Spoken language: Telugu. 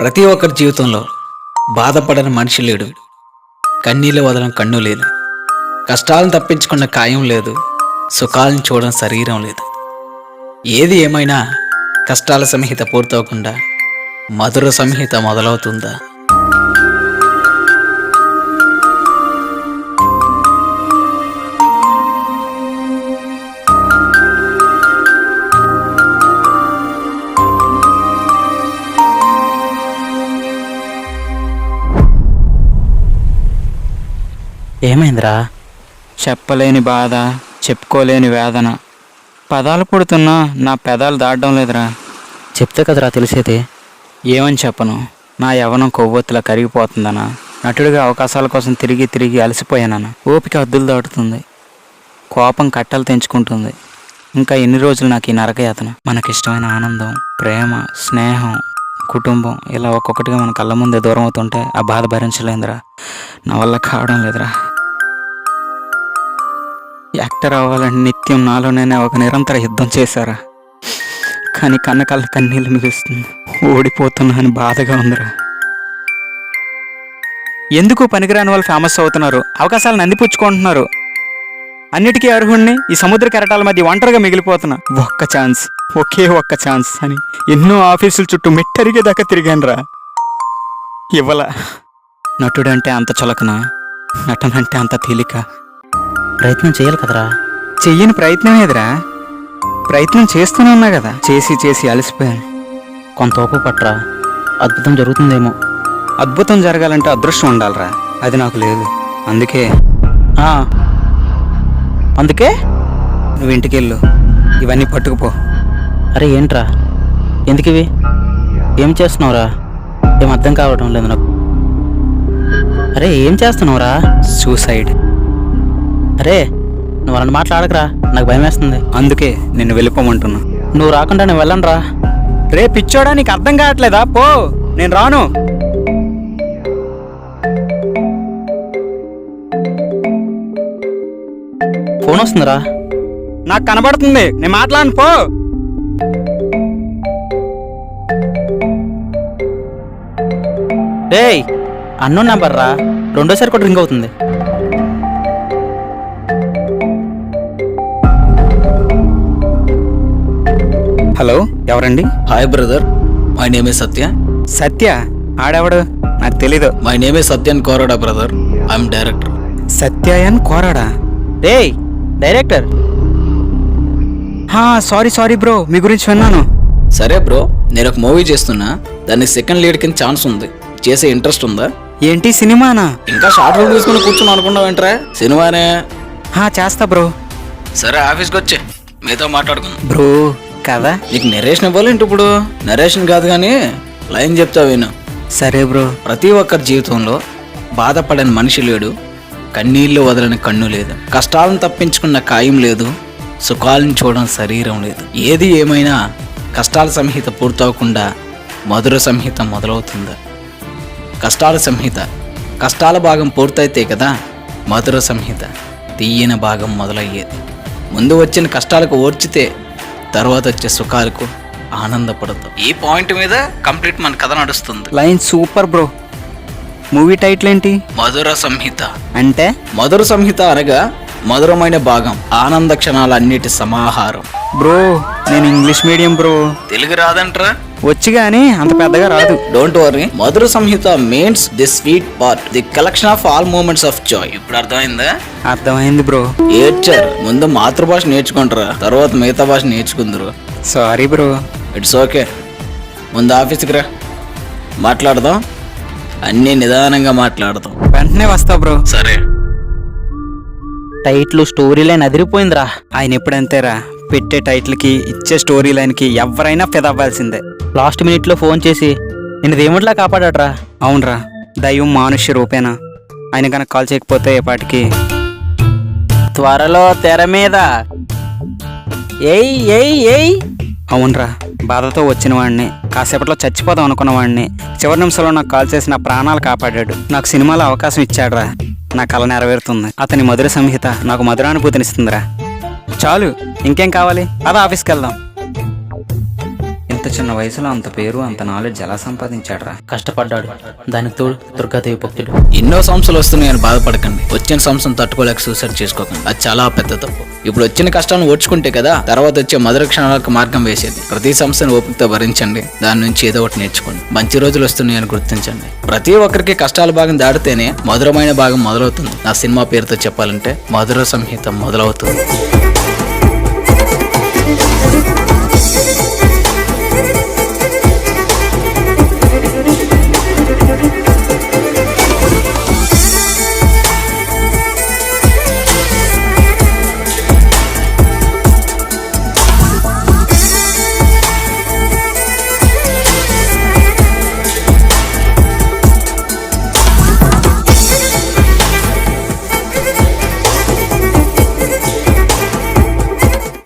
ప్రతి ఒక్కరి జీవితంలో బాధపడని మనిషి లేడు. కన్నీళ్ళు వదలం కన్ను లేదు. కష్టాలను తప్పించుకున్న కాయం లేదు. సుఖాలను చూడడం శరీరం లేదు. ఏది ఏమైనా కష్టాల సంహిత పూర్తవకుండా మధుర సంహిత మొదలవుతుందా? ఏమైందిరా? చెప్పలేని బాధ చెప్పుకోలేని వేదన. పదాలు పుడుతున్నా నా పెదాలు దాటడం లేదురా. చెప్తే కదరా తెలిసేది? ఏమని చెప్పను? నా యవనం కొవ్వొత్తులా కరిగిపోతుందనా నటుడిగా అవకాశాల కోసం తిరిగి తిరిగి అలసిపోయానన్న. ఓపిక అద్దులు దాటుతుంది. కోపం కట్టలు తెంచుకుంటుంది. ఇంకా ఎన్ని రోజులు నాకు ఈ నరకయాతన? మనకిష్టమైన ఆనందం ప్రేమ స్నేహం కుటుంబం ఇలా ఒక్కొక్కటిగా మన కళ్ళ ముందే దూరం అవుతుంటే ఆ బాధ భరించలేదురా. నా వల్ల కావడం లేదురా. యాక్టర్ అవ్వాలని నిత్యం నాలోనే ఒక నిరంతర యుద్ధం చేశారా? కానీ కన్న కళ్ళ కన్నీళ్ళు మిగుస్తుంది ఓడిపోతున్నా అని బాధగా ఉందిరా. ఎందుకు పనికిరాని వాళ్ళు ఫేమస్ అవుతున్నారు? అవకాశాలను అందిపుచ్చుకుంటున్నారు అన్నిటికీ అర్హుణ్ణి ఈ సముద్ర కెరటాల మధ్య ఒంటరిగా మిగిలిపోతున్నా. ఒక్క ఛాన్స్ ఒకే ఒక్క ఛాన్స్ అని ఎన్నో ఆఫీసుల చుట్టూ మెట్టరిగే దాకా తిరిగానురా. ఇవ్వల. నటుడంటే అంత చులకన? నటనంటే అంత తేలిక? ప్రయత్నం చేయాలి కదరా. చెయ్యని ప్రయత్నం ఏదిరా? ప్రయత్నం చేస్తూనే ఉన్నా కదా. చేసి చేసి అలసిపోయాను. కొంత ఓపు పట్రా. అద్భుతం జరుగుతుందేమో. అద్భుతం జరగాలంటే అదృష్టం ఉండాలిరా. అది నాకు లేదు. అందుకే. అందుకే? నువ్వు ఇంటికి వెళ్ళు. ఇవన్నీ పట్టుకుపో. అరే ఏంట్రా? ఎందుకు ఇవి ఏం చేస్తున్నావురా? ఏం అర్థం కావడం లేదు నాకు. అరే ఏం చేస్తున్నావురా? సూసైడ్. అరే నువ్వు అలాంటి మాట్లాడకరా నాకు భయం వేస్తుంది. అందుకే నిన్ను వెళ్ళిపోమంటున్నా. నువ్వు రాకుండా నేను వెళ్ళను రా రే పిచ్చోడా నీకు అర్థం కావట్లేదా? పో నేను రాను. ఫోన్ వస్తుందిరా. నాకు కనబడుతుంది. నేను మాట్లాడను పో. ఏయ్ అన్నో నెంబర్ రా రెండోసారి కూడా రింగ్ అవుతుంది. హలో ఎవరండి? Hi brother my name a Satya Satya ఆడెవడు? నాకు తెలీదు. My name a Satyan Korada brother I'm director Satyayan Korada? రేయ్ డైరెక్టర్. హా సారీ సారీ బ్రో. మీ గురించి విన్నాను. సరే బ్రో. నేను ఒక మూవీ చేస్తున్నా. దానికి సెకండ్ లీడ్ కింద ఛాన్స్ ఉంది. చేసే ఇంట్రెస్ట్ ఉందా? ఏంటి సినిమానా? ఇంకా షార్ట్ ఫిల్మ్ తీసుకుని కూర్చొని అనుకున్నావు ఏంట్రా? సినిమానే. హా చేస్తా బ్రో. సరే ఆఫీస్కి వచ్చే. మీతో మాట్లాడుకుందాం. బ్రో కదా నీకు నరేషన్ ఇవ్వాలేంటి ఇప్పుడు? నరేషన్ కాదు కానీ లైన్ చెప్తా విను. సరే బ్రో. ప్రతి ఒక్కరి జీవితంలో బాధపడని మనిషి లేడు. కన్నీళ్ళు వదలని కన్ను లేదు. కష్టాలను తప్పించుకున్న కాయం లేదు. సుఖాలను చూడడం శరీరం లేదు. ఏది ఏమైనా కష్టాల సంహిత పూర్తవకుండా మధుర సంహిత మొదలవుతుంది. కష్టాల సంహిత. కష్టాల భాగం పూర్తయితే కదా మధుర సంహిత. తీయని భాగం మొదలయ్యేది. ముందు వచ్చిన కష్టాలకు ఓర్చితే తర్వాత వచ్చే సుఖాలకు ఆనందపడతాం. ఈ పాయింట్ మీద కంప్లీట్ మన కథ నడుస్తుంది. Line super bro. Movie title ఏంటి? మధుర సంహిత. అంటే? మధుర సంహిత అనగా మధురమైన భాగం ఆనంద క్షణాలన్నిటి సమాహారం. బ్రో నేను ఇంగ్లీష్ మీడియం బ్రో. తెలుగు రాదంట్రా. వచ్చి కానీ అంత పెద్దగా రాదు. Don't worry Madhura Samhita means the sweet part the collection of all moments of joy ఇప్పుడు అర్థమైందా? అర్థమైంది బ్రో. ఏడ్చారు. ముందు మాతృభాష నేర్చుకుంటారా? తర్వాత మిగతా భాష నేర్చుకుందరు. Sorry bro. ఇట్స్ ఓకే ముందు ఆఫీస్కి రా. మాట్లాడదాం. అన్నీ నిదానంగా మాట్లాడదాం. వెంటనే వస్తా బ్రో. సరే. టైట్లు స్టోరీ లైన్ అదిరిపోయిందిరా. ఆయన ఎప్పుడంతేరా? పెట్టే టైటిల్కి ఇచ్చే స్టోరీ లైన్కి ఎవరైనా ఫిదా అవ్వాల్సిందే లాస్ట్ మినిట్లో ఫోన్ చేసి నేను దేవుడిలా కాపాడట్రా అవునరా దైవం మానుష్య రూపేనా? ఆయన కనుక కాల్ చేయకపోతే ఏ పాటికి త్వరలో తెర మీద. ఏయ్ ఏయ్ ఏయ్. అవునరా బాధతో వచ్చిన వాడిని కాసేపట్లో చచ్చిపోదాం అనుకున్న వాడిని చివరి నిమిషంలో నాకు కాల్ చేసి నా ప్రాణాలు కాపాడాడు. నాకు సినిమాలో అవకాశం ఇచ్చాడురా. నా కళ నెరవేరుతుంది. అతని మధుర సంహిత నాకు మధురానుభూతినిస్తుందిరా. చాలు ఇంకేం కావాలి? అదా ఆఫీస్కి వెళ్దాం ఇంత చిన్న వయసులో అంత పేరు అంత నాలెడ్జ్ ఎలా సంపాదించాడ్రా? కష్టపడ్డాడు. దానికి తోడు దుర్గాదేవి భక్తుడు. ఎన్నో సమస్యలు వస్తున్నాయని బాధపడకండి. వచ్చిన సమస్యను తట్టుకోలేక సూసైడ్ చేసుకోకండి. అది చాలా పెద్ద తప్పు. ఇప్పుడు వచ్చిన కష్టాలను ఓడ్చుకుంటే కదా తర్వాత వచ్చే మధుర క్షణాలకు మార్గం వేసేది. ప్రతి సమస్యను ఓపికతో భరించండి. దాని నుంచి ఏదో ఒకటి నేర్చుకోండి. మంచి రోజులు వస్తున్నాయని గుర్తించండి. ప్రతి ఒక్కరికి కష్టాల భాగం దాటితేనే మధురమైన భాగం మొదలవుతుంది. నా సినిమా పేరుతో చెప్పాలంటే మధుర సంహిత మొదలవుతుంది. Thank you.